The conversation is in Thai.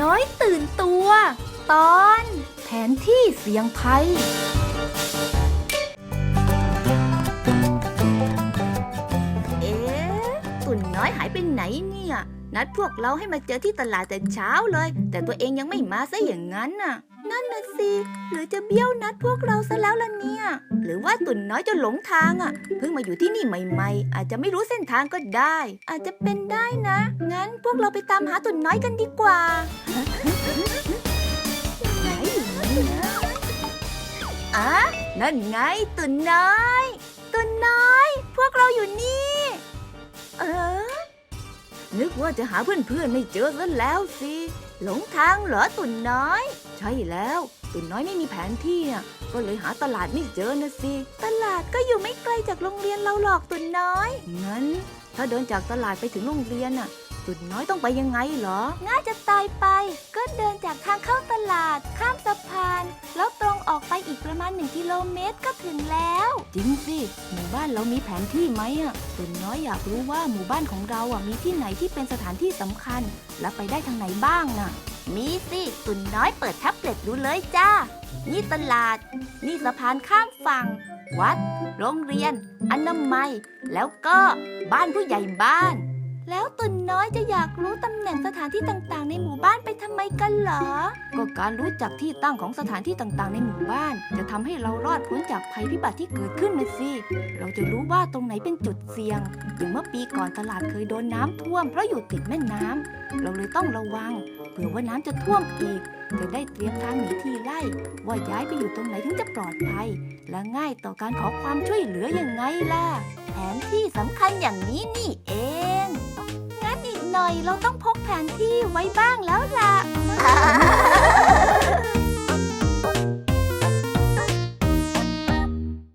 น้อยตื่นตัว ตอน แผนที่เสียงภัยเอ๊ะตุ่นน้อยหายไปไหนเนี่ย นัดพวกเราให้มาเจอที่ตลาดแต่เช้าเลย แต่ตัวเองยังไม่มาซะอย่างนั้นน่ะ นั่นน่ะสิหรือจะเบี้ยวนัดพวกเราซะแล้วล่ะเนี่ย หรือว่าตุ่นน้อยจะหลงทางอะ เพิ่งมาอยู่ที่นี่ใหม่ ๆ อาจจะไม่รู้เส้นทางก็ได้ อาจจะเป็นได้นะ งั้นพวกเราไปตามหาตุ่นน้อยกันดีกว่าไหนอยู่นี่นะอะนั่นไงตุ่นน้อย ตุ่นน้อย พวกเราอยู่นี่ นึกว่าจะหาเพื่อนๆไม่เจอซะแล้วสิ หลงทางเหรอตุ่นน้อย ใช่แล้ว ตุ่นน้อยไม่มีแผนที่อะก็เลยหาตลาดไม่เจอนะสิ ตลาดก็อยู่ไม่ไกลจากโรงเรียนเราหรอกตุ่นน้อย งั้น ถ้าเดินจากตลาดไปถึงโรงเรียนน่ะ ตุ่นน้อยต้องไปยังไงเหรอ ง่ายจะตายไป ก็เดินจากทางเข้าตลาด ข้ามสะพาน แล้วตรงออกไปอีกประมาณ1กิโลเมตรก็ถึงแล้ว จริงสิ หมู่บ้านเรามีแผนที่ไหมอะตุ่นน้อยอยากรู้ว่าหมู่บ้านของเราอะมีที่ไหนที่เป็นสถานที่สำคัญ และไปได้ทางไหนบ้างน่ะ มีสิ ตุ่นน้อยเปิดแท็บเล็ตดูเลยจ้า นี่ตลาด นี่สะพานข้ามฝั่ง วัด โรงเรียน อนามัย แล้วก็บ้านผู้ใหญ่บ้าน แล้วตุ่นน้อยจะอยากรู้ตำแหน่งสถานที่ต่างๆ ในหมู่บ้านไปทำไมกันเหรอ ก็การรู้จักที่ตั้งของสถานที่ต่างๆ ในหมู่บ้าน จะทำให้เรารอดพ้นจากภัยพิบัติที่เกิดขึ้นนะสิ เราจะรู้ว่าตรงไหนเป็นจุดเสี่ยง อย่างเมื่อปีก่อนตลาดเคยโดนน้ำท่วมเพราะอยู่ติดแม่น้ำ เราเลยต้องระวัง เผื่อว่าน้ำจะท่วมอีก จะได้เตรียมทางหนีทีไล่ ว่าย้ายไปอยู่ตรงไหนถึงจะปลอดภัย และง่ายต่อการขอความช่วยเหลือยังไงล่ะ แผนที่สำคัญอย่างนี้นี่เองงั้นอีกหน่อย เราต้องพกแผนที่ไว้บ้างแล้วล่ะ